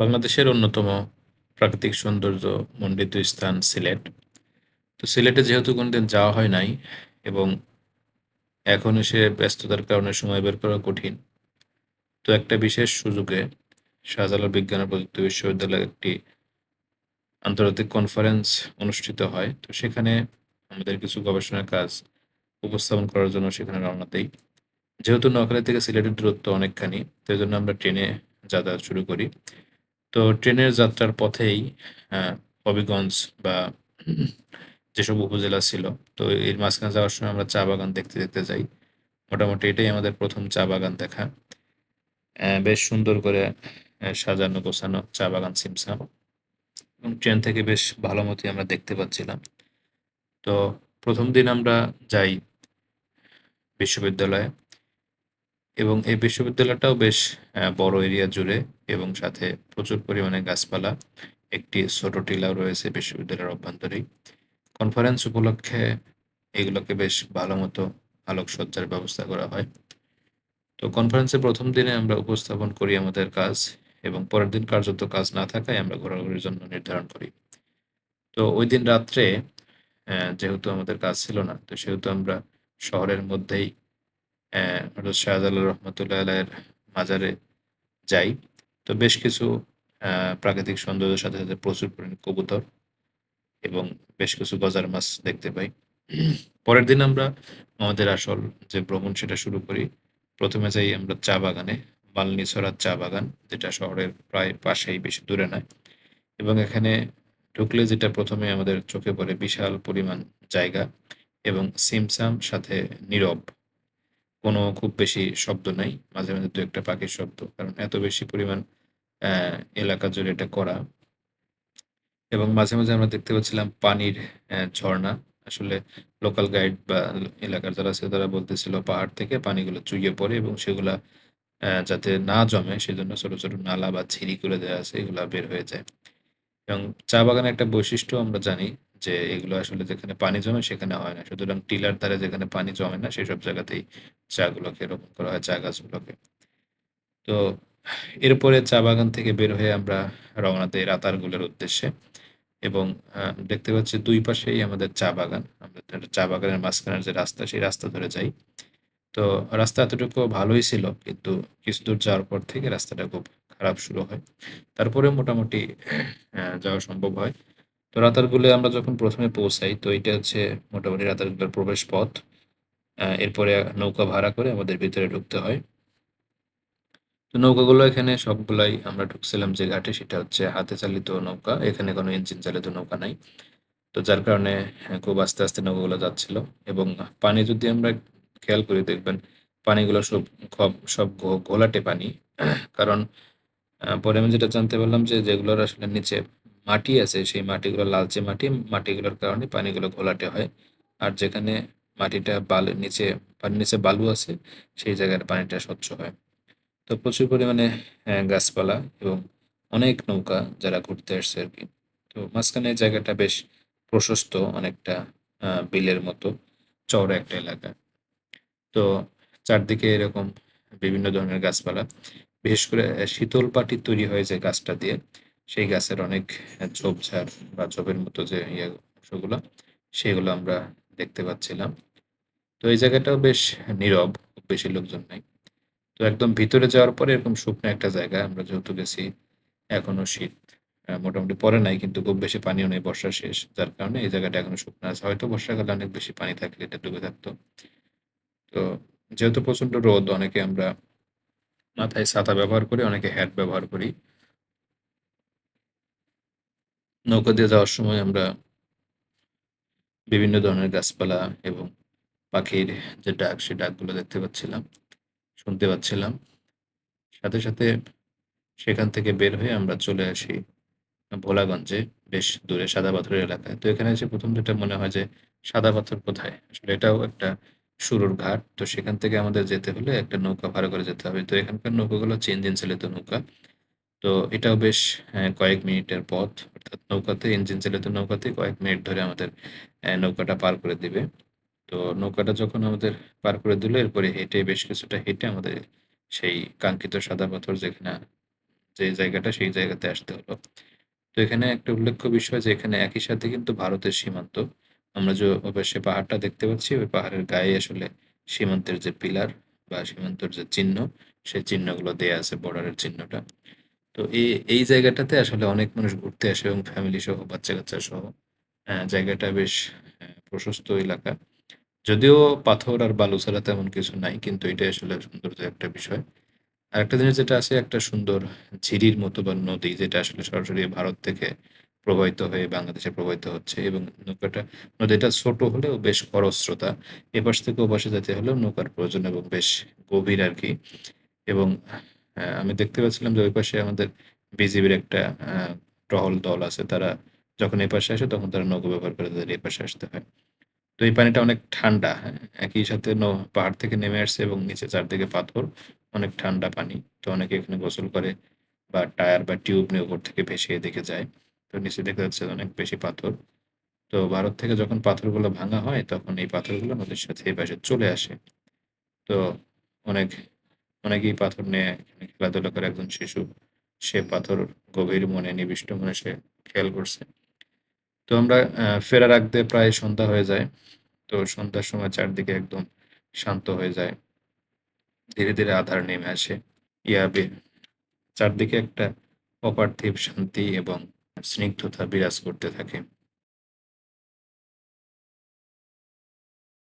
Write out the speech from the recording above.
বাংলাদেশের অন্যতম প্রাকৃতিক সৌন্দর্য মণ্ডিত স্থান সিলেট। তো সিলেটে যেহেতু কোনোদিন যাওয়া হয় নাই এবং এখন এসে ব্যস্ততার কারণে সময় বের করা কঠিন। তো একটা বিশেষ সুযোগে শাহজালাল বিজ্ঞান ও প্রযুক্তি বিশ্ববিদ্যালয়ে একটি আন্তর্জাতিক কনফারেন্স অনুষ্ঠিত হয়। তো সেখানে আমাদের কিছু গবেষণার কাজ উপস্থাপন করার জন্য সেখানে রওনা দেই। যেহেতু নোয়াখালী থেকে সিলেটের দূরত্ব অনেকখানি, তো জন্য আমরা ট্রেনে যাতায়াত শুরু করি। তো ট্রেনের যাত্রার পথেই হবিগঞ্জ বা যেসব উপজেলা ছিল, তো এর মাঝখানে যাওয়ার সময় আমরা চা বাগান দেখতে, দেখতে যাই। মোটামুটি এটাই আমাদের প্রথম চা বাগান দেখা। বেশ সুন্দর করে সাজানো গোছানো চা বাগান ছিমছাম। এবং ট্রেন থেকে বেশ ভালো মতোই আমরা দেখতে পাচ্ছিলাম। তো প্রথম দিন আমরা যাই বিশ্ববিদ্যালয়ে। এবং এই বিশ্ববিদ্যালয়টাও বেশ বড় এরিয়া জুড়ে এবং সাথে প্রচুর পরিমাণে গাছপালা। একটি ছোট টিলাও রয়েছে বিশ্ববিদ্যালয়ের অভ্যন্তরেই। কনফারেন্স উপলক্ষে এগুলোকে বেশ ভালোমতো আলোকসজ্জার ব্যবস্থা করা হয়। তো কনফারেন্সের প্রথম দিনে আমরা উপস্থাপন করি আমাদের কাজ এবং পরের দিন কার্যত কাজ না থাকায় আমরা ঘোরাঘুরির জন্য নির্ধারণ করি। তো ওই দিন রাত্রে যেহেতু আমাদের কাজ ছিল না, তো সেহেতু আমরা শহরের মধ্যেই অ্যা হযরত শাহজালাল রহমাতুল্লাহ আলাইহির মাজারে যাই। তো বেশ কিছু প্রাকৃতিক সৌন্দর্যের সাথে, সাথে প্রচুর পরিমাণে কবুতর এবং বেশ কিছু গজার মাছ দেখতে পাই। পরের দিন আমরা আমাদের আসল যে ভ্রমণ সেটা শুরু করি। প্রথমে যাই আমরা চা বাগানে, বালনিছড়া চা বাগান যেটা শহরের প্রায় পাশেই বেশি দূরে নয়। এবং এখানে ঢুকলে যেটা প্রথমে আমাদের চোখে পড়ে বিশাল পরিমাণ জায়গা এবং সিমসাম সাথে নীরব। কোনো খুব বেশি শব্দ নাই। মাঝে, মাঝে ২-১ পাখির শব্দ। কারণ এত বেশি পরিমাণ এলাকা জুড়ে এটা করা। এবং মাঝে, মাঝে আমরা দেখতে পাচ্ছিলাম পানির ঝরনা। আসলে লোকাল গাইড বা এলাকার যারা আছে তারা বলতেছিল পাহাড় থেকে পানিগুলো চুইয়ে পড়ে এবং সেগুলা যাতে না জমে সেজন্য ছোট, ছোট নালা বা ঝিরি করে দেওয়া আছে এগুলা বের হয়ে যায়। এবং চা বাগানের একটা বৈশিষ্ট্য আমরা জানি যে এগুলো আসলে যেখানে পানি জমে সেখানে হয় না। সুতরাং টিলার ধারে যেখানে পানি জমে না সেসব জায়গাতেই চা গুলোকে রোপণ করা হয়, চা গাছগুলোকে। তো এরপরে চা বাগান থেকে বের হয়ে আমরা রওনা দেই রাতারগুলের উদ্দেশ্যে। এবং দেখতে পাচ্ছি দুই পাশেই আমাদের চা বাগান। আমরা চা বাগানের মাঝখানের যে রাস্তা সেই রাস্তা ধরে যাই। তো রাস্তা এতটুকু ভালোই ছিল কিন্তু কিছু দূর যাওয়ার পর থেকে রাস্তাটা খুব খারাপ শুরু হয়। তারপরেও মোটামুটি যাওয়া সম্ভব হয়। তো রাতারগুলে আমরা যখন প্রথমে পৌঁছাই তো এইটা হচ্ছে মোটামুটি রাতারগুলের প্রবেশ পথ। এরপরে নৌকা ভাড়া করে আমাদের ভিতরে ঢুকতে হয়। তো নৌকাগুলো এখানে সবগুলাই আমরা ঢুকছিলাম যে ঘাটে সেটা হচ্ছে হাতে চালিত নৌকা। এখানে কোনো ইঞ্জিন চালিত নৌকা নাই। তো যার কারণে হ্যাঁ, খুব আস্তে, আস্তে নৌকাগুলো যাচ্ছিল এবং পানি যদি আমরা খেয়াল করি দেখবেন পানিগুলো সব খব সব ঘোলাটে পানি। কারণ পরে আমি যেটা জানতে পারলাম যে যেগুলোর আসলে নিচে মাটি আছে সেই মাটিগুলো লালচে মাটি, মাটিগুলোর কারণে পানিগুলো ঘোলাটে হয়। আর যেখানে মাটিটা বালুর নিচে পানির নিচে বালু আছে সেই জায়গার পানিটা স্বচ্ছ হয়। তো প্রচুর পরিমাণে গাছপালা এবং অনেক নৌকা যারা ঘুরতে আসছে আরকি। তো মাঝখানে জায়গাটা বেশ প্রশস্ত অনেকটা বিলের মতো চওড়া একটা এলাকা। তো চারদিকে এরকম বিভিন্ন ধরনের গাছপালা। বিশেষ করে শীতল পাটি তৈরি হয় যে গাছটা দিয়ে, সেই গাছের অনেক ঝোপঝাড় বা ঝোপের মতো যে ইয়ে অংশগুলা সেগুলো আমরা দেখতে পাচ্ছিলাম। তো এই জায়গাটাও বেশ নীরব, খুব বেশি লোকজন নাই। তো একদম ভিতরে যাওয়ার পরে এরকম শুকনো একটা জায়গা আমরা যেহেতু গেছি এখনও শীত মোটামুটি পরে নাই কিন্তু খুব বেশি পানিও নেই বর্ষা শেষ। যার কারণে এই জায়গাটা এখনও শুকনো আছে। হয়তো বর্ষাকালে অনেক বেশি পানি থাকলে এটা ডুবে থাকতো। তো যেহেতু প্রচণ্ড রোদ অনেকে আমরা মাথায় ছাতা ব্যবহার করি, অনেকে হ্যাট ব্যবহার করি। নৌকা দিয়ে যাওয়ার সময় আমরা বিভিন্ন ধরনের গাছপালা এবং পাখির যে ডাক সেই ডাকগুলো দেখতে পাচ্ছিলাম, শুনতে পাচ্ছিলাম। সাথে, সাথে সেখান থেকে বের হয়ে আমরা চলে আসি ভোলাগঞ্জে বেশ দূরে সাদা পাথরের এলাকায়। তো এখানে এসে প্রথম যেটা মনে হয় যে সাদা পাথর কোথায়? আসলে এটাও একটা শুরুর ঘাট। তো সেখান থেকে আমাদের যেতে হলে একটা নৌকা ভাড়া করে যেতে হবে। তো এখানকার নৌকাগুলো হচ্ছে ইঞ্জিন চালিত নৌকা। তো এটাও বেশ কয়েক মিনিটের পথ। অর্থাৎ নৌকাতে ইঞ্জিন চালিত নৌকাতে কয়েক মিনিট ধরে আমাদের নৌকাটা পার করে দিবে। তো নৌকাটা যখন আমাদের পার করে দিল এরপরে হেঁটে বেশ কিছুটা হেঁটে আমাদের সেই কাঙ্ক্ষিত সাদা পাথর যেখানে যে জায়গাটা সেই জায়গাতে আসতে হলো। তো এখানে একটা উল্লেখ্য বিষয় যে এখানে একই সাথে কিন্তু ভারতের সীমান্ত। আমরা যে অবশ্যই পাহাড়টা দেখতে পাচ্ছি ওই পাহাড়ের গায়ে আসলে সীমান্তের যে পিলার বা সীমান্তর যে চিহ্ন, সেই চিহ্নগুলো দেয়া আছে বর্ডারের চিহ্নটা। তো এই এই জায়গাটাতে আসলে অনেক মানুষ ঘুরতে আসে এবং ফ্যামিলি সহ, বাচ্চা-কাচ্চা সহ। অ্যা জায়গাটা বেশ প্রশস্ত এলাকা। যদিও পাথর আর বালু ছাড়া তেমন কিছু নাই, কিন্তু এটাই আসলে সৌন্দর্যের একটা বিষয়। আর একটা জিনিস যেটা আছে, একটা সুন্দর ঝিরির মতো বা নদী, যেটা আসলে সরাসরি ভারত থেকে প্রবাহিত হয়ে বাংলাদেশে প্রবাহিত হচ্ছে এবং নৌকাটা, নদীটা ছোট হলেও বেশ খরস্রোতা। এপাশ থেকে ওপাশে যেতে হলেও নৌকার প্রয়োজন এবং বেশ গভীর আর কি এবং আমি দেখতে পাচ্ছিলাম যে ওই পাশে আমাদের বিজিবির একটা টহল দল আছে। তারা যখন এপাশে আসে তখন তারা নৌকা ব্যবহার করে তাদের এপাশে আসতে হয়। তো এই পানিটা অনেক ঠান্ডা, হ্যাঁ? একই সাথে ন পাহাড় থেকে নেমে আসছে এবং নিচে চারদিকে পাথর। অনেক ঠান্ডা পানি। তো অনেকে এখানে গোসল করে বা টায়ার বা টিউব নিয়ে উপর থেকে ভেসে দেখে যায়। তো নিচে দেখা যাচ্ছে অনেক বেশি পাথর। তো ভারত থেকে যখন পাথরগুলো ভাঙা হয় তখন এই পাথরগুলো নদীর সাথে এপাশে চলে আসে। তো অনেক অনেকেই পাথর নিয়ে খেলাধুলা করে একজন শিশু। সে পাথর গভীর মনে নিবিষ্ট মনে সে খেয়াল করছে। তো আমরা ফেরার আগ প্রায় সন্ধ্যা হয়ে যায়। তো সন্ধ্যার সময় চারদিকে একদম শান্ত হয়ে যায়। ধীরে, ধীরে আধার নেমে আসে। ইয়া বে চারদিকে একটা অপার্থিব শান্তি এবং স্নিগ্ধতা বিরাজ করতে থাকে।